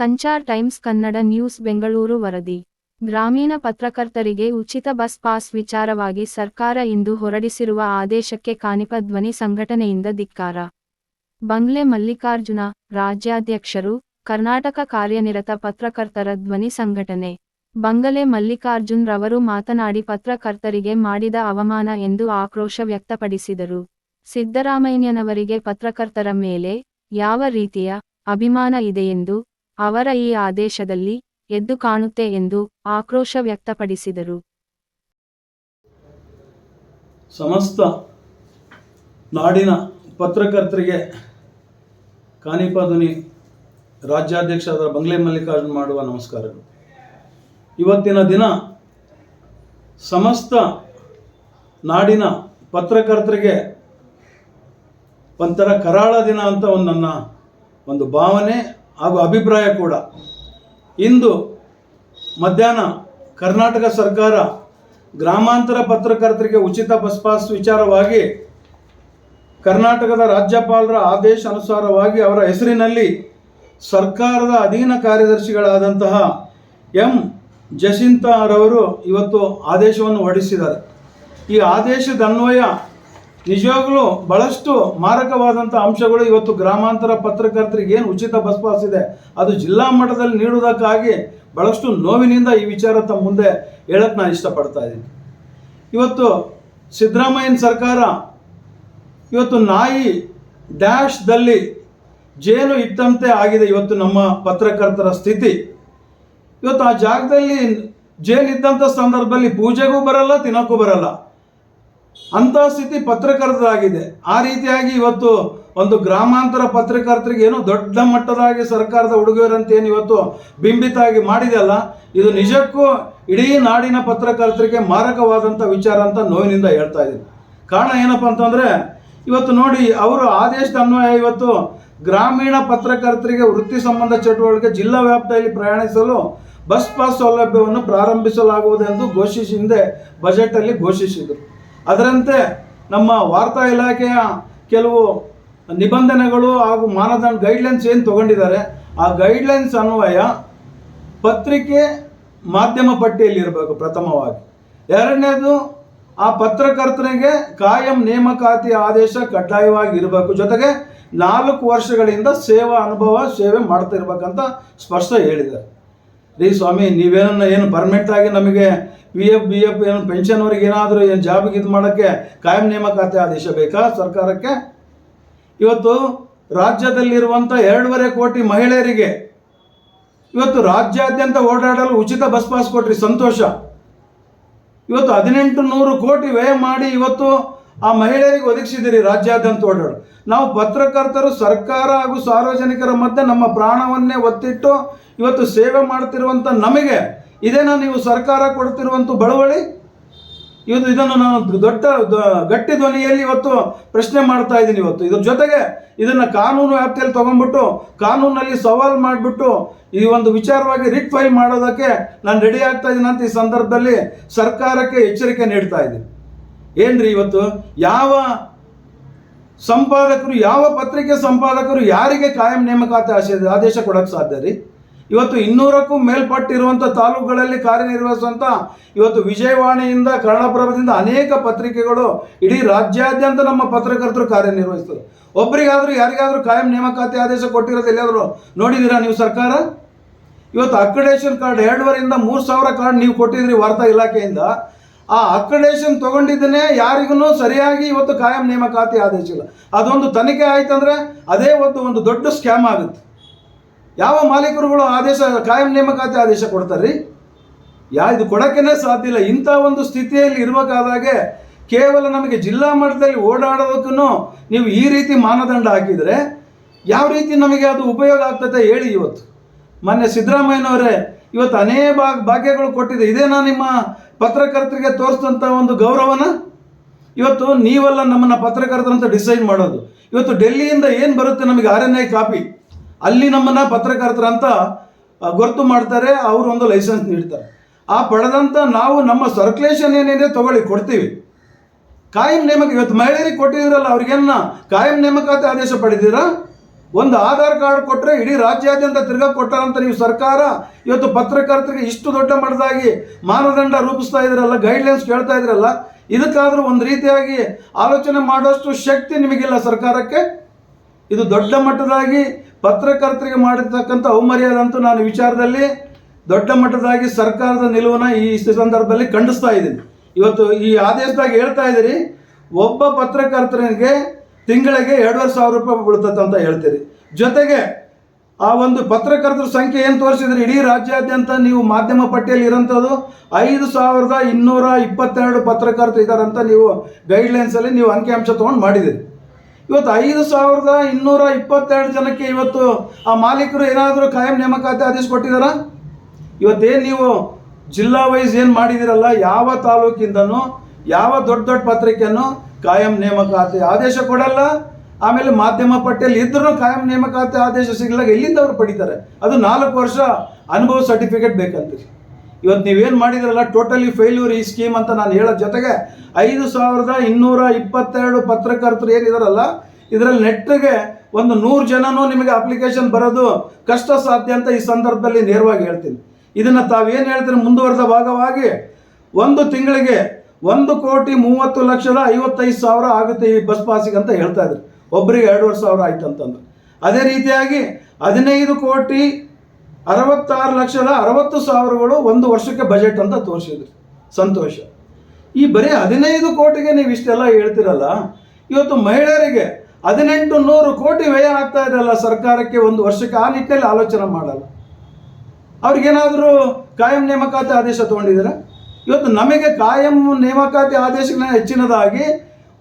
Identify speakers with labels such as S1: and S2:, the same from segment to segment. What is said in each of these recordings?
S1: Sanchar Times Kannada news Bengaluru ವರದಿ. ಗ್ರಾಮೀಣ ಪತ್ರಕರ್ತರಿಗೆ ಉಚಿತ ಬಸ್ ಪಾಸ್ ವಿಚಾರವಾಗಿ ಸರ್ಕಾರ ಇಂದು ಹೊರಡಿಸಿರುವ ಆದೇಶಕ್ಕೆ ಕಾನಿಪ ಧ್ವನಿ ಸಂಘಟನೆಯಿಂದ ಧಿಕ್ಕಾರ. ಬಂಗ್ಲೆ ಮಲ್ಲಿಕಾರ್ಜುನ, ರಾಜ್ಯಾಧ್ಯಕ್ಷರು, ಕರ್ನಾಟಕ ಕಾರ್ಯನಿರತ ಪತ್ರಕರ್ತರ ಧ್ವನಿ ಸಂಘಟನೆ. ಬಂಗಲೆ ಮಲ್ಲಿಕಾರ್ಜುನ್ ರವರು ಮಾತನಾಡಿ ಪತ್ರಕರ್ತರಿಗೆ ಮಾಡಿದ ಅವಮಾನ ಎಂದು ಆಕ್ರೋಶ ವ್ಯಕ್ತಪಡಿಸಿದರು. ಸಿದ್ದರಾಮಯ್ಯನವರಿಗೆ ಪತ್ರಕರ್ತರ ಮೇಲೆ ಯಾವ ರೀತಿಯ ಅಭಿಮಾನ ಇದೆಯೆಂದು ಅವರ ಈ ಆದೇಶದಲ್ಲಿ ಎದ್ದು ಕಾಣುತ್ತೆ ಎಂದು ಆಕ್ರೋಶ ವ್ಯಕ್ತಪಡಿಸಿದರು.
S2: ಸಮಸ್ತ ನಾಡಿನ ಪತ್ರಕರ್ತರಿಗೆ ಕಾನಿಪಾದುನಿ ರಾಜ್ಯಾಧ್ಯಕ್ಷರ ಬಂಗ್ಲೆ ಮಲ್ಲಿಕಾರ್ಜುನ್ ಮಾಡುವ ನಮಸ್ಕಾರಗಳು. ಇವತ್ತಿನ ದಿನ ಸಮಸ್ತ ನಾಡಿನ ಪತ್ರಕರ್ತರಿಗೆ ಒಂಥರ ಕರಾಳ ದಿನ ಅಂತ ಒಂದು ನನ್ನ ಒಂದು ಭಾವನೆ ಹಾಗೂ ಅಭಿಪ್ರಾಯ ಕೂಡ. ಇಂದು ಮಧ್ಯಾಹ್ನ ಕರ್ನಾಟಕ ಸರ್ಕಾರ ಗ್ರಾಮಾಂತರ ಪತ್ರಕರ್ತರಿಗೆ ಉಚಿತ ಬಸ್ ಪಾಸ್ ವಿಚಾರವಾಗಿ ಕರ್ನಾಟಕದ ರಾಜ್ಯಪಾಲರ ಆದೇಶ ಅನುಸಾರವಾಗಿ ಅವರ ಹೆಸರಿನಲ್ಲಿ ಸರ್ಕಾರದ ಅಧೀನ ಕಾರ್ಯದರ್ಶಿಗಳಾದಂತಹ ಎಂ. ಜಸಿಂತಾರವರು ಇವತ್ತು ಆದೇಶವನ್ನು ಹೊರಡಿಸಿದ್ದಾರೆ. ಈ ಆದೇಶದ ಅನ್ವಯ ನಿಜವಾಗ್ಲೂ ಬಹಳಷ್ಟು ಮಾರಕವಾದಂಥ ಅಂಶಗಳು ಇವತ್ತು ಗ್ರಾಮಾಂತರ ಪತ್ರಕರ್ತರಿಗೆ ಏನು ಉಚಿತ ಬಸ್ ಪಾಸ್ ಇದೆ, ಅದು ಜಿಲ್ಲಾ ಮಟ್ಟದಲ್ಲಿ ನೀಡುವುದಕ್ಕಾಗಿ ಬಹಳಷ್ಟು ನೋವಿನಿಂದ ಈ ವಿಚಾರ ತಮ್ಮ ಮುಂದೆ ಹೇಳಕ್ಕೆ ನಾನು ಇಷ್ಟಪಡ್ತಾ ಇದ್ದೀನಿ. ಇವತ್ತು ಸಿದ್ದರಾಮಯ್ಯನ ಸರ್ಕಾರ ಇವತ್ತು ನಾಯಿ ಡ್ಯಾಶ್ದಲ್ಲಿ ಜೇನು ಇದ್ದಂತೆ ಆಗಿದೆ ಇವತ್ತು ನಮ್ಮ ಪತ್ರಕರ್ತರ ಸ್ಥಿತಿ. ಇವತ್ತು ಆ ಜಾಗದಲ್ಲಿ ಜೇನು ಇದ್ದಂಥ ಸಂದರ್ಭದಲ್ಲಿ ಪೂಜೆಗೂ ಬರಲ್ಲ, ತಿನ್ನೋಕ್ಕೂ ಬರಲ್ಲ. ಅಂಥ ಸ್ಥಿತಿ ಪತ್ರಕರ್ತರಾಗಿದೆ. ಆ ರೀತಿಯಾಗಿ ಇವತ್ತು ಒಂದು ಗ್ರಾಮಾಂತರ ಪತ್ರಕರ್ತರಿಗೆ ಏನು ದೊಡ್ಡ ಮಟ್ಟದಾಗಿ ಸರ್ಕಾರದ ಉಡುಗೊರೆಂತ ಏನು ಇವತ್ತು ಬಿಂಬಿತಾಗಿ ಮಾಡಿದೆಯಲ್ಲ ಇದು ನಿಜಕ್ಕೂ ಇಡೀ ನಾಡಿನ ಪತ್ರಕರ್ತರಿಗೆ ಮಾರಕವಾದಂಥ ವಿಚಾರ ಅಂತ ನೋವಿನಿಂದ ಹೇಳ್ತಾ ಇದ್ದೀನಿ. ಕಾರಣ ಏನಪ್ಪ ಅಂತಂದರೆ, ಇವತ್ತು ನೋಡಿ ಅವರು ಆದೇಶದ ಅನ್ವಯ ಇವತ್ತು ಗ್ರಾಮೀಣ ಪತ್ರಕರ್ತರಿಗೆ ವೃತ್ತಿ ಸಂಬಂಧ ಚಟುವಟಿಕೆ ಜಿಲ್ಲಾ ವ್ಯಾಪ್ತಿಯಲ್ಲಿ ಪ್ರಯಾಣಿಸಲು ಬಸ್ ಪಾಸ್ ಸೌಲಭ್ಯವನ್ನು ಪ್ರಾರಂಭಿಸಲಾಗುವುದು ಎಂದು ಘೋಷಿಸಿ ಹಿಂದೆ ಬಜೆಟಲ್ಲಿ ಘೋಷಿಸಿದರು. ಅದರಂತೆ ನಮ್ಮ ವಾರ್ತಾ ಇಲಾಖೆಯ ಕೆಲವು ನಿಬಂಧನೆಗಳು ಹಾಗೂ ಮಾನದಂಡ ಗೈಡ್ಲೈನ್ಸ್ ಏನು ತಗೊಂಡಿದ್ದಾರೆ, ಆ ಗೈಡ್ಲೈನ್ಸ್ ಅನ್ವಯ ಪತ್ರಿಕೆ ಮಾಧ್ಯಮ ಪಟ್ಟಿಯಲ್ಲಿ ಇರಬೇಕು ಪ್ರಥಮವಾಗಿ. ಎರಡನೇದು, ಆ ಪತ್ರಕರ್ತನಿಗೆ ಕಾಯಂ ನೇಮಕಾತಿ ಆದೇಶ ಕಡ್ಡಾಯವಾಗಿ ಇರಬೇಕು ಜೊತೆಗೆ ನಾಲ್ಕು ವರ್ಷಗಳಿಂದ ಸೇವಾ ಅನುಭವ ಸೇವೆ ಮಾಡ್ತಿರ್ಬೇಕಂತ ಸ್ಪಷ್ಟ ಹೇಳಿದ್ದಾರೆ. ರೀ ಸ್ವಾಮಿ, ನೀವೇನನ್ನ ಏನು ಪರ್ಮನೆಂಟ್ ಆಗಿ ನಮಗೆ ಪಿ ಎಫ್ ಬಿ ಎಫ್ ಏನು ಪೆನ್ಷನ್ವರೆಗೆ ಏನಾದರೂ ಏನು ಜಾಬಿಗೆ ಇದು ಮಾಡೋಕ್ಕೆ ಕಾಯಂ ನೇಮಕಾತಿ ಆದೇಶ ಬೇಕಾ ಸರ್ಕಾರಕ್ಕೆ? ಇವತ್ತು ರಾಜ್ಯದಲ್ಲಿರುವಂಥ ಎರಡೂವರೆ ಕೋಟಿ ಮಹಿಳೆಯರಿಗೆ ಇವತ್ತು ರಾಜ್ಯಾದ್ಯಂತ ಓಡಾಡಲು ಉಚಿತ ಬಸ್ ಪಾಸ್ ಕೊಟ್ರಿ, ಸಂತೋಷ. ಇವತ್ತು ಹದಿನೆಂಟು ನೂರು ಕೋಟಿ ವ್ಯಯ ಮಾಡಿ ಇವತ್ತು ಆ ಮಹಿಳೆಯರಿಗೆ ಒದಗಿಸಿದಿರಿ ರಾಜ್ಯಾದ್ಯಂತ ಓಡಾಡು ನಾವು ಪತ್ರಕರ್ತರು, ಸರ್ಕಾರ ಹಾಗೂ ಸಾರ್ವಜನಿಕರ ಮಧ್ಯೆ ನಮ್ಮ ಪ್ರಾಣವನ್ನೇ ಒತ್ತಿಟ್ಟು ಇವತ್ತು ಸೇವೆ ಮಾಡ್ತಿರುವಂಥ ನಮಗೆ ಇದೇನಾ ನೀವು ಸರ್ಕಾರ ಕೊಡ್ತಿರುವಂಥ ಬಳುವಳಿ? ಇವತ್ತು ಇದನ್ನು ನಾನು ದೊಡ್ಡ ಗಟ್ಟಿ ಧ್ವನಿಯಲ್ಲಿ ಇವತ್ತು ಪ್ರಶ್ನೆ ಮಾಡ್ತಾ ಇದ್ದೀನಿ ಇವತ್ತು. ಇದ್ರ ಜೊತೆಗೆ ಇದನ್ನು ಕಾನೂನು ವ್ಯಾಪ್ತಿಯಲ್ಲಿ ತಗೊಂಡ್ಬಿಟ್ಟು, ಕಾನೂನಲ್ಲಿ ಸವಾಲು ಮಾಡಿಬಿಟ್ಟು ಈ ಒಂದು ವಿಚಾರವಾಗಿ ರಿಟ್ ಫೈಲ್ ಮಾಡೋದಕ್ಕೆ ನಾನು ರೆಡಿ ಆಗ್ತಾ ಇದ್ದೀನಿ ಅಂತ ಈ ಸಂದರ್ಭದಲ್ಲಿ ಸರ್ಕಾರಕ್ಕೆ ಎಚ್ಚರಿಕೆ ನೀಡ್ತಾ ಇದ್ದೀನಿ. ಏನ್ರಿ ಇವತ್ತು? ಯಾವ ಸಂಪಾದಕರು, ಯಾವ ಪತ್ರಿಕೆ ಸಂಪಾದಕರು ಯಾರಿಗೆ ಕಾಯಂ ನೇಮಕಾತಿ ಆದೇಶ ಕೊಡಕ್ಕೆ ಸಾಧ್ಯ ರೀ? ಇವತ್ತು ಇನ್ನೂರಕ್ಕೂ ಮೇಲ್ಪಟ್ಟಿರುವಂಥ ತಾಲೂಕುಗಳಲ್ಲಿ ಕಾರ್ಯನಿರ್ವಹಿಸುವಂಥ ಇವತ್ತು ವಿಜಯವಾಣಿಯಿಂದ ಕನ್ನಡಪ್ರಭದಿಂದ ಅನೇಕ ಪತ್ರಿಕೆಗಳು ಇಡೀ ರಾಜ್ಯಾದ್ಯಂತ ನಮ್ಮ ಪತ್ರಕರ್ತರು ಕಾರ್ಯನಿರ್ವಹಿಸ್ತಾರೆ ಒಬ್ಬರಿಗಾದರೂ ಯಾರಿಗಾದರೂ ಕಾಯಂ ನೇಮಕಾತಿ ಆದೇಶ ಕೊಟ್ಟಿರೋದು ಎಲ್ಲಿಯಾದರೂ ನೋಡಿದ್ದೀರಾ ನೀವು ಸರ್ಕಾರ? ಇವತ್ತು ಅಕ್ರಿಡೇಷನ್ ಕಾರ್ಡ್ ಎರಡೂವರೆಯಿಂದ ಮೂರು ಸಾವಿರ ಕಾರ್ಡ್ ನೀವು ಕೊಟ್ಟಿದ್ರಿ ವಾರ್ತಾ ಇಲಾಖೆಯಿಂದ. ಆ ಅಕ್ರಿಡೇಷನ್ ತಗೊಂಡಿದ್ದನ್ನೇ ಯಾರಿಗೂ ಸರಿಯಾಗಿ ಇವತ್ತು ಕಾಯಂ ನೇಮಕಾತಿ ಆದೇಶ ಇಲ್ಲ. ಅದೊಂದು ತನಿಖೆ ಆಯ್ತಂದ್ರೆ ಅದೇ ಒಂದು ಒಂದು ದೊಡ್ಡ ಸ್ಕ್ಯಾಮ್ ಆಗುತ್ತೆ. ಯಾವ ಮಾಲೀಕರುಗಳು ಆದೇಶ, ಕಾಯಂ ನೇಮಕಾತಿ ಆದೇಶ ಕೊಡ್ತಾರೆ ಯಾ, ಇದು ಕೊಡೋಕ್ಕೇನೆ ಸಾಧ್ಯ ಇಲ್ಲ. ಇಂಥ ಒಂದು ಸ್ಥಿತಿಯಲ್ಲಿ ಇರಬೇಕಾದಾಗೆ ಕೇವಲ ನಮಗೆ ಜಿಲ್ಲಾ ಮಟ್ಟದಲ್ಲಿ ಓಡಾಡೋದಕ್ಕೂ ನೀವು ಈ ರೀತಿ ಮಾನದಂಡ ಹಾಕಿದರೆ ಯಾವ ರೀತಿ ನಮಗೆ ಅದು ಉಪಯೋಗ ಆಗ್ತದೆ ಹೇಳಿ ಇವತ್ತು. ಮೊನ್ನೆ ಸಿದ್ದರಾಮಯ್ಯನವರೇ ಇವತ್ತು ಅನೇಕ ಭಾಗ, ಭಾಗ್ಯಗಳು ಕೊಟ್ಟಿದೆ. ಇದೇನಾ ನಿಮ್ಮ ಪತ್ರಕರ್ತರಿಗೆ ತೋರಿಸಿದಂಥ ಒಂದು ಗೌರವನ? ಇವತ್ತು ನೀವೆಲ್ಲ ನಮ್ಮನ್ನು ಪತ್ರಕರ್ತರಂತ ಡಿಸೈಡ್ ಮಾಡೋದು. ಇವತ್ತು ಡೆಲ್ಲಿಯಿಂದ ಏನು ಬರುತ್ತೆ ನಮಗೆ ಆರ್ ಎನ್ ಐ ಕಾಪಿ? ಅಲ್ಲಿ ನಮ್ಮನ್ನು ಪತ್ರಕರ್ತರಂತ ಅಂತ ಗುರುತು ಮಾಡ್ತಾರೆ, ಅವರು ಒಂದು ಲೈಸೆನ್ಸ್ ನೀಡ್ತಾರೆ. ಆ ಪಡೆದಂಥ ನಾವು ನಮ್ಮ ಸರ್ಕ್ಯುಲೇಷನ್ ಏನಿದೆ ತಗೊಳ್ಳಿ, ಕೊಡ್ತೀವಿ. ಕಾಯಂ ನೇಮಕ, ಇವತ್ತು ಮಹಿಳೆಯರಿಗೆ ಕೊಟ್ಟಿದ್ದೀರಲ್ಲ ಅವ್ರಿಗೇನ ಕಾಯಂ ನೇಮಕಾತಿ ಆದೇಶ ಪಡೆದಿರಾ ಒಂದು ಆಧಾರ್ ಕಾರ್ಡ್ ಕೊಟ್ಟರೆ ಇಡೀ ರಾಜ್ಯಾದ್ಯಂತ ತಿರ್ಗಾ ಕೊಟ್ಟಾರಂತ ನೀವು ಸರ್ಕಾರ ಇವತ್ತು ಪತ್ರಕರ್ತರಿಗೆ ಇಷ್ಟು ದೊಡ್ಡ ಮಟ್ಟದಾಗಿ ಮಾನದಂಡ ರೂಪಿಸ್ತಾ ಇದ್ರಲ್ಲ ಗೈಡ್ಲೈನ್ಸ್ ಕೇಳ್ತಾ ಇದ್ರಲ್ಲ, ಇದಕ್ಕಾದರೂ ಒಂದು ರೀತಿಯಾಗಿ ಆಲೋಚನೆ ಮಾಡೋಷ್ಟು ಶಕ್ತಿ ನಿಮಗಿಲ್ಲ ಸರ್ಕಾರಕ್ಕೆ. ಇದು ದೊಡ್ಡ ಮಟ್ಟದಾಗಿ ಪತ್ರಕರ್ತರಿಗೆ ಮಾಡಿರ್ತಕ್ಕಂಥ ಅವಮರ್ಯಾದೆ ಅಂತೂ ನಾನು ವಿಚಾರದಲ್ಲಿ ದೊಡ್ಡ ಮಟ್ಟದಾಗಿ ಸರ್ಕಾರದ ನಿಲುವನ್ನ ಈ ಸಂದರ್ಭದಲ್ಲಿ ಖಂಡಿಸ್ತಾ ಇದ್ದೀನಿ. ಇವತ್ತು ಈ ಆದೇಶದಾಗ ಹೇಳ್ತಾ ಇದ್ದೀರಿ, ಒಬ್ಬ ಪತ್ರಕರ್ತನಿಗೆ ತಿಂಗಳಿಗೆ ಎರಡೂವರೆ ಸಾವಿರ ರೂಪಾಯಿ ಬೀಳ್ತದೆ ಅಂತ ಹೇಳ್ತೀರಿ. ಜೊತೆಗೆ ಆ ಒಂದು ಪತ್ರಕರ್ತರ ಸಂಖ್ಯೆ ಏನು ತೋರಿಸಿದ್ರಿ? ಇಡೀ ರಾಜ್ಯಾದ್ಯಂತ ನೀವು ಮಾಧ್ಯಮ ಪಟ್ಟಿಯಲ್ಲಿ ಇರೋಂಥದ್ದು ಐದು ಸಾವಿರದ ಇನ್ನೂರ ಇಪ್ಪತ್ತೆರಡು ಪತ್ರಕರ್ತರು ಇದ್ದಾರಂತ ನೀವು ಗೈಡ್ಲೈನ್ಸಲ್ಲಿ ನೀವು ಅಂಕಿಅಂಶ ತೊಗೊಂಡು ಮಾಡಿದ್ದೀರಿ. ಇವತ್ತು ಐದು ಸಾವಿರದ ಇನ್ನೂರ ಇಪ್ಪತ್ತೆರಡು ಜನಕ್ಕೆ ಇವತ್ತು ಆ ಮಾಲೀಕರು ಏನಾದರೂ ಕಾಯಂ ನೇಮಕಾತಿ ಆದೇಶ ಕೊಟ್ಟಿದ್ದಾರಾ ಇವತ್ತೇನು ನೀವು ಜಿಲ್ಲಾ ವೈಸ್ ಏನು ಮಾಡಿದಿರಲ್ಲ, ಯಾವ ತಾಲೂಕಿಂದನೂ, ಯಾವ ದೊಡ್ಡ ದೊಡ್ಡ ಪತ್ರಿಕೆಯನ್ನು ಕಾಯಂ ನೇಮಕಾತಿ ಆದೇಶ ಕೊಡಲ್ಲ. ಆಮೇಲೆ ಮಾಧ್ಯಮ ಪಟ್ಟಿಯಲ್ಲಿ ಇದ್ರೂ ಕಾಯಂ ನೇಮಕಾತಿ ಆದೇಶ ಸಿಗಲಾಗ ಎಲ್ಲಿಂದ ಅವರು ಪಡಿತಾರೆ? ಅದು ನಾಲ್ಕು ವರ್ಷ ಅನುಭವ ಸರ್ಟಿಫಿಕೇಟ್ ಬೇಕಂತೀರಿ. ಇವತ್ತು ನೀವೇನು ಮಾಡಿದ್ರಲ್ಲ ಟೋಟಲಿ ಫೇಲ್ಯೂರ್ ಈ ಸ್ಕೀಮ್ ಅಂತ ನಾನು ಹೇಳೋ ಜೊತೆಗೆ ಐದು ಸಾವಿರದ ಇನ್ನೂರ ಇಪ್ಪತ್ತೆರಡು ಪತ್ರಕರ್ತರು ಏನಿದಾರಲ್ಲ, ಇದರಲ್ಲಿ ನೆಟ್ಟಿಗೆ ಒಂದು ನೂರು ಜನನೂ ನಿಮಗೆ ಅಪ್ಲಿಕೇಶನ್ ಬರೋದು ಕಷ್ಟ ಸಾಧ್ಯ ಅಂತ ಈ ಸಂದರ್ಭದಲ್ಲಿ ನೇರವಾಗಿ ಹೇಳ್ತೀನಿ. ಇದನ್ನು ತಾವೇನು ಹೇಳ್ತೀರಿ, ಮುಂದುವರೆದ ಭಾಗವಾಗಿ ಒಂದು ತಿಂಗಳಿಗೆ ಒಂದು ಕೋಟಿ ಮೂವತ್ತು ಲಕ್ಷದ ಐವತ್ತೈದು ಸಾವಿರ ಆಗುತ್ತೆ ಈ ಬಸ್ ಪಾಸಿಗೆ ಅಂತ ಹೇಳ್ತಾ ಇದ್ರು. ಒಬ್ಬರಿಗೆ ಎರಡೂವರೆ ಸಾವಿರ ಆಯ್ತು ಅಂತಂದ್ರೆ ಅದೇ ರೀತಿಯಾಗಿ ಹದಿನೈದು ಕೋಟಿ ಅರವತ್ತಾರು ಲಕ್ಷದ ಅರವತ್ತು ಸಾವಿರಗಳು ಒಂದು ವರ್ಷಕ್ಕೆ ಬಜೆಟ್ ಅಂತ ತೋರಿಸಿದ್ರು. ಸಂತೋಷ. ಈ ಬರೀ ಹದಿನೈದು ಕೋಟಿಗೆ ನೀವು ಇಷ್ಟೆಲ್ಲ ಹೇಳ್ತಿರಲ್ಲ, ಇವತ್ತು ಮಹಿಳೆಯರಿಗೆ ಹದಿನೆಂಟು ನೂರು ಕೋಟಿ ವ್ಯಯ ಆಗ್ತಾ ಇದೆಯಲ್ಲ ಸರ್ಕಾರಕ್ಕೆ ಒಂದು ವರ್ಷಕ್ಕೆ, ಆ ನಿಟ್ಟಿನಲ್ಲಿ ಆಲೋಚನೆ ಮಾಡಲ್ಲ. ಅವ್ರಿಗೇನಾದರೂ ಕಾಯಂ ನೇಮಕಾತಿ ಆದೇಶ ತೊಗೊಂಡಿದ್ದೀರಾ? ಇವತ್ತು ನಮಗೆ ಕಾಯಂ ನೇಮಕಾತಿ ಆದೇಶಗಳ ಹೆಚ್ಚಿನದಾಗಿ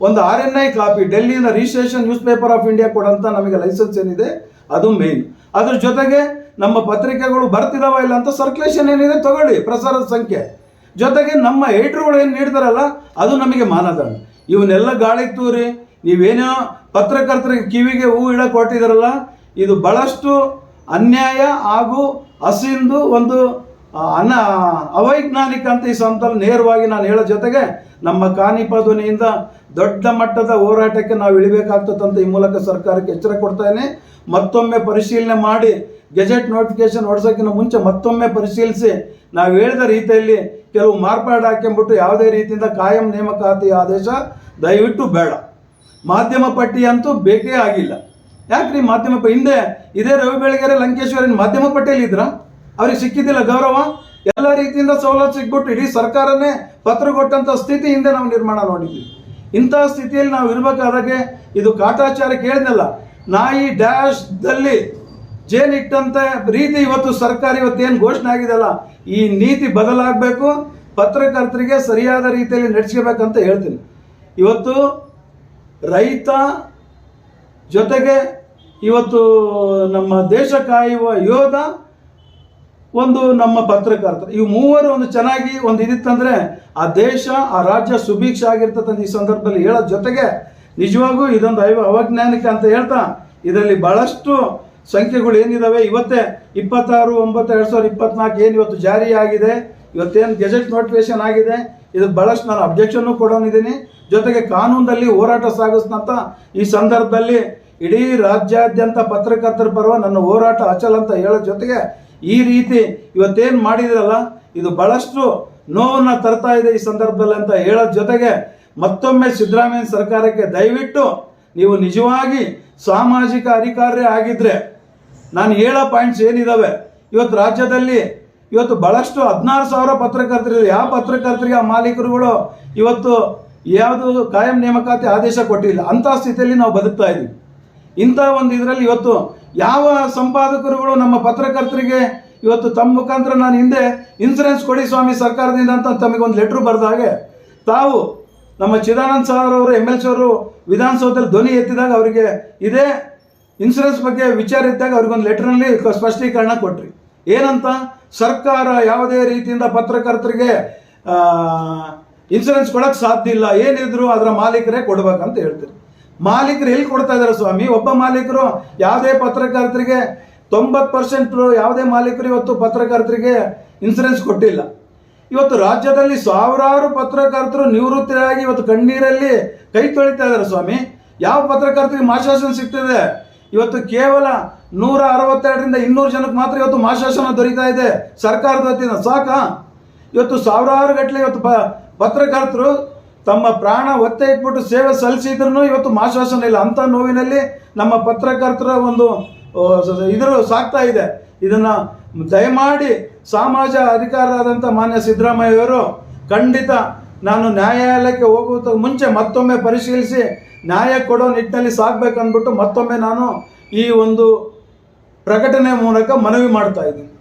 S2: ಒಂದು R N I copy, ಡೆಲ್ಲಿನ registration news paper of India ಕೊಡಂತ ನಮಗೆ ಲೈಸೆನ್ಸ್ ಏನಿದೆ, ಅದು ಮೇನ್ ಅದ್ರ ಜೊತೆಗೆ ನಮ್ಮ ಪತ್ರಿಕೆಗಳು ಬರ್ತಿದಾವ ಇಲ್ಲ ಅಂತ ಸರ್ಕ್ಯುಲೇಷನ್ ಏನಿದೆ ತಗೊಳ್ಳಿ, ಪ್ರಸಾರದ ಸಂಖ್ಯೆ. ಜೊತೆಗೆ ನಮ್ಮ ಏಟ್ರುಗಳು ಏನು ನೀಡ್ತಾರಲ್ಲ, ಅದು ನಮಗೆ ಮಾನದಂಡ. ಇವನ್ನೆಲ್ಲ ಗಾಳಿ ತೂರಿ, ನೀವೇನೋ ಪತ್ರಕರ್ತರಿಗೆ ಕಿವಿಗೆ ಹೂ ಇಡಕ್ಕೆ ಕೊಟ್ಟಿದ್ದಾರಲ್ಲ ಇದು ಬಹಳಷ್ಟು ಅನ್ಯಾಯ ಹಾಗೂ ಹಸಿಂದು ಒಂದು ಅನ, ಅವೈಜ್ಞಾನಿಕ ಅಂತ ಈ ಸಂತಲ್ಲಿ ನೇರವಾಗಿ ನಾನು ಹೇಳೋ ಜೊತೆಗೆ ನಮ್ಮ ಕಾನಿಪ ಧ್ವನಿಯಿಂದ ದೊಡ್ಡ ಮಟ್ಟದ ಹೋರಾಟಕ್ಕೆ ನಾವು ಇಳಿಬೇಕಾಗ್ತದಂತ ಈ ಮೂಲಕ ಸರ್ಕಾರಕ್ಕೆ ಎಚ್ಚರ ಕೊಡ್ತಾನೆ ಮತ್ತೊಮ್ಮೆ ಪರಿಶೀಲನೆ ಮಾಡಿ ಗೆಜೆಟ್ ನೋಟಿಫಿಕೇಶನ್ ಹೊಡ್ಸೋಕ್ಕಿಂತ ಮುಂಚೆ ಮತ್ತೊಮ್ಮೆ ಪರಿಶೀಲಿಸಿ. ನಾವು ಹೇಳಿದ ರೀತಿಯಲ್ಲಿ ಕೆಲವು ಮಾರ್ಪಾಡು ಹಾಕ್ಕೊಂಬಿಟ್ಟು ಯಾವುದೇ ರೀತಿಯಿಂದ ಕಾಯಂ ನೇಮಕಾತಿ ಆದೇಶ ದಯವಿಟ್ಟು ಬೇಡ. ಮಾಧ್ಯಮ ಪಟ್ಟಿ ಅಂತೂ ಬೇಕೇ ಆಗಿಲ್ಲ. ಯಾಕ್ರಿ ಮಾಧ್ಯಮ ಹಿಂದೆ ಇದೇ ರವಿ ಬೆಳಗೆರೆ ಲಂಕೇಶ್ವರಿನ ಮಾಧ್ಯಮ ಪಟ್ಟಿಯಲ್ಲಿ ಇದ್ರ? ಅವ್ರಿಗೆ ಸಿಕ್ಕಿದ್ದಿಲ್ಲ ಗೌರವ? ಎಲ್ಲ ರೀತಿಯಿಂದ ಸವಲತ್ತು ಸಿಕ್ಬಿಟ್ಟು ಇಡೀ ಸರ್ಕಾರನೇ ಪತ್ರ ಕೊಟ್ಟಂಥ ಸ್ಥಿತಿ ಹಿಂದೆ ನಾವು ನಿರ್ಮಾಣ ನೋಡಿದ್ವಿ ಇಂಥ ಸ್ಥಿತಿಯಲ್ಲಿ ನಾವು ಇರಬೇಕಾದಾಗೆ ಇದು ಕಾಟಾಚಾರ ಕೇಳಿದ್ನಲ್ಲ ನಾಯಿ ಡ್ಯಾಶ್ದಲ್ಲಿ ಜೇನಿಟ್ಟಂತ ರೀತಿ ಇವತ್ತು ಸರ್ಕಾರ ಇವತ್ತು ಏನು ಘೋಷಣೆ ಆಗಿದೆಲ್ಲ ಈ ನೀತಿ ಬದಲಾಗಬೇಕು, ಪತ್ರಕರ್ತರಿಗೆ ಸರಿಯಾದ ರೀತಿಯಲ್ಲಿ ನಡೆಸ್ಕೋಬೇಕಂತ ಹೇಳ್ತೀನಿ. ಇವತ್ತು ರೈತ ಜೊತೆಗೆ ಇವತ್ತು ನಮ್ಮ ದೇಶ ಕಾಯುವ ಯೋಧ, ಒಂದು ನಮ್ಮ ಪತ್ರಕರ್ತ, ಇವು ಮೂವರು ಒಂದು ಚೆನ್ನಾಗಿ ಒಂದು ಇದಿತ್ತಂದರೆ ಆ ದೇಶ, ಆ ರಾಜ್ಯ ಸುಭೀಕ್ಷ ಆಗಿರ್ತದಂತ ಈ ಸಂದರ್ಭದಲ್ಲಿ ಹೇಳೋ ಜೊತೆಗೆ ನಿಜವಾಗೂ ಇದೊಂದು ಅವ, ಅವಜ್ಞಾನಿಕ ಅಂತ ಹೇಳ್ತಾ, ಇದರಲ್ಲಿ ಬಹಳಷ್ಟು ಸಂಖ್ಯೆಗಳು ಏನಿದಾವೆ? ಇವತ್ತೇ ಇಪ್ಪತ್ತಾರು, ಒಂಬತ್ತು, ಎರಡು ಸಾವಿರದ ಇಪ್ಪತ್ನಾಲ್ಕು ಏನು ಇವತ್ತು ಜಾರಿ ಆಗಿದೆ? ಇವತ್ತೇನು ಗೆಜೆಟ್ ನೋಟಿಫಿಕೇಶನ್ ಆಗಿದೆ? ಇದಕ್ಕೆ ಬಹಳಷ್ಟು ನಾನು ಅಬ್ಜೆಕ್ಷನ್ನು ಕೊಡೋನಿದ್ದೀನಿ. ಜೊತೆಗೆ ಕಾನೂನಲ್ಲಿ ಹೋರಾಟ ಸಾಗಿಸ್ನಂತ ಈ ಸಂದರ್ಭದಲ್ಲಿ ಇಡೀ ರಾಜ್ಯಾದ್ಯಂತ ಪತ್ರಕರ್ತರ ಪರ್ವ ನನ್ನ ಹೋರಾಟ ಅಚಲ ಅಂತ ಹೇಳೋ ಜೊತೆಗೆ ಈ ರೀತಿ ಇವತ್ತೇನು ಮಾಡಿದ್ರಲ್ಲ, ಇದು ಬಹಳಷ್ಟು ನೋವನ್ನ ತರ್ತಾ ಇದೆ ಈ ಸಂದರ್ಭದಲ್ಲಿ ಅಂತ ಹೇಳೋ ಜೊತೆಗೆ ಮತ್ತೊಮ್ಮೆ ಸಿದ್ದರಾಮಯ್ಯ ಸರ್ಕಾರಕ್ಕೆ ದಯವಿಟ್ಟು ನೀವು ನಿಜವಾಗಿ ಸಾಮಾಜಿಕ ಅಧಿಕಾರಿ ಆಗಿದ್ರೆ ನಾನು ಹೇಳೋ ಪಾಯಿಂಟ್ಸ್ ಏನಿದ್ದಾವೆ ಇವತ್ತು ರಾಜ್ಯದಲ್ಲಿ ಇವತ್ತು ಭಾಳಷ್ಟು ಹದಿನಾರು ಸಾವಿರ ಪತ್ರಕರ್ತರು ಯಾವ ಪತ್ರಕರ್ತರಿಗೆ ಆ ಮಾಲೀಕರುಗಳು ಇವತ್ತು ಯಾವುದು ಕಾಯಂ ನೇಮಕಾತಿ ಆದೇಶ ಕೊಟ್ಟಿಲ್ಲ? ಅಂಥ ಸ್ಥಿತಿಯಲ್ಲಿ ನಾವು ಬದುಕ್ತಾ ಇದ್ದೀವಿ. ಇಂಥ ಒಂದು ಇದರಲ್ಲಿ ಇವತ್ತು ಯಾವ ಸಂಪಾದಕರುಗಳು ನಮ್ಮ ಪತ್ರಕರ್ತರಿಗೆ ಇವತ್ತು ತಮ್ಮ ಮುಖಾಂತರ ನಾನು ಹಿಂದೆ ಇನ್ಸೂರೆನ್ಸ್ ಕೊಡಿ ಸ್ವಾಮಿ ಸರ್ಕಾರದಿಂದ ಅಂತ ತಮಗೆ ಒಂದು ಲೆಟ್ರ್ ಬರೆದ ಹಾಗೆ ತಾವು ನಮ್ಮ ಚಿದಾನಂದ ಸರ್ ಅವರು ಎಂ ಎಲ್ ಸಿ ಅವರು ವಿಧಾನಸೌಧದಲ್ಲಿ ಧ್ವನಿ ಎತ್ತಿದಾಗ ಅವರಿಗೆ ಇದೇ ಇನ್ಸೂರೆನ್ಸ್ ಬಗ್ಗೆ ವಿಚಾರ ಇದ್ದಾಗ ಅವ್ರಿಗೊಂದು ಲೆಟರ್ನಲ್ಲಿ ಸ್ಪಷ್ಟೀಕರಣ ಕೊಟ್ರಿ. ಏನಂತ? ಸರ್ಕಾರ ಯಾವುದೇ ರೀತಿಯಿಂದ ಪತ್ರಕರ್ತರಿಗೆ ಇನ್ಸೂರೆನ್ಸ್ ಕೊಡಕ್ಕೆ ಸಾಧ್ಯ ಇಲ್ಲ. ಏನಿದ್ರು ಅದರ ಮಾಲೀಕರೇ ಕೊಡ್ಬೇಕಂತ ಹೇಳ್ತೀರಿ. ಮಾಲೀಕರು ಎಲ್ಲಿ ಕೊಡ್ತಾ ಇದ್ದಾರೆ ಸ್ವಾಮಿ? ಒಬ್ಬ ಮಾಲೀಕರು ಯಾವುದೇ ಪತ್ರಕರ್ತರಿಗೆ ತೊಂಬತ್ತು ಪರ್ಸೆಂಟ್ ಯಾವುದೇ ಮಾಲೀಕರು ಇವತ್ತು ಪತ್ರಕರ್ತರಿಗೆ ಇನ್ಸೂರೆನ್ಸ್ ಕೊಟ್ಟಿಲ್ಲ. ಇವತ್ತು ರಾಜ್ಯದಲ್ಲಿ ಸಾವಿರಾರು ಪತ್ರಕರ್ತರು ನಿವೃತ್ತರಾಗಿ ಇವತ್ತು ಕಣ್ಣೀರಲ್ಲಿ ಕೈ ತೊಳಿತಾ ಇದ್ದಾರೆ ಸ್ವಾಮಿ. ಯಾವ ಪತ್ರಕರ್ತರಿಗೆ ಮಾಶಾಸನ ಸಿಗ್ತದೆ? ಇವತ್ತು ಕೇವಲ ನೂರ ಅರವತ್ತೆರಡರಿಂದ ಇನ್ನೂರು ಜನಕ್ಕೆ ಮಾತ್ರ ಇವತ್ತು ಮಾಶಾಸನ ದೊರೀತಾ ಇದೆ. ಸರ್ಕಾರದ ವತಿಯಿಂದ. ಸಾಕಾ? ಇವತ್ತು ಸಾವಿರಾರು ಗಟ್ಟಲೆ ಇವತ್ತು ಪತ್ರಕರ್ತರು ತಮ್ಮ ಪ್ರಾಣ ಒತ್ತೆ ಇಟ್ಬಿಟ್ಟು ಸೇವೆ ಸಲ್ಲಿಸಿದ್ರು ಇವತ್ತು ಮಾಶಾಸನ ಇಲ್ಲ. ಅಂಥ ನೋವಿನಲ್ಲಿ ನಮ್ಮ ಪತ್ರಕರ್ತರ ಒಂದು ಇದ್ರ ಸಾಕ್ತಾ ಇದೆ. ಇದನ್ನ ದಯಮಾಡಿ ಸಮಾಜ ಅಧಿಕಾರರಾದಂಥ ಮಾನ್ಯ ಸಿದ್ದರಾಮಯ್ಯವರು ಖಂಡಿತ ನಾನು ನ್ಯಾಯಾಲಯಕ್ಕೆ ಹೋಗುವ ಮುಂಚೆ ಮತ್ತೊಮ್ಮೆ ಪರಿಶೀಲಿಸಿ ನ್ಯಾಯ ಕೊಡೋ ನಿಟ್ಟಿನಲ್ಲಿ ಸಾಕ್ಬೇಕಂದ್ಬಿಟ್ಟು ಮತ್ತೊಮ್ಮೆ ನಾನು ಈ ಒಂದು ಪ್ರಕಟಣೆ ಮೂಲಕ ಮನವಿ ಮಾಡ್ತಾ ಇದ್ದೀನಿ.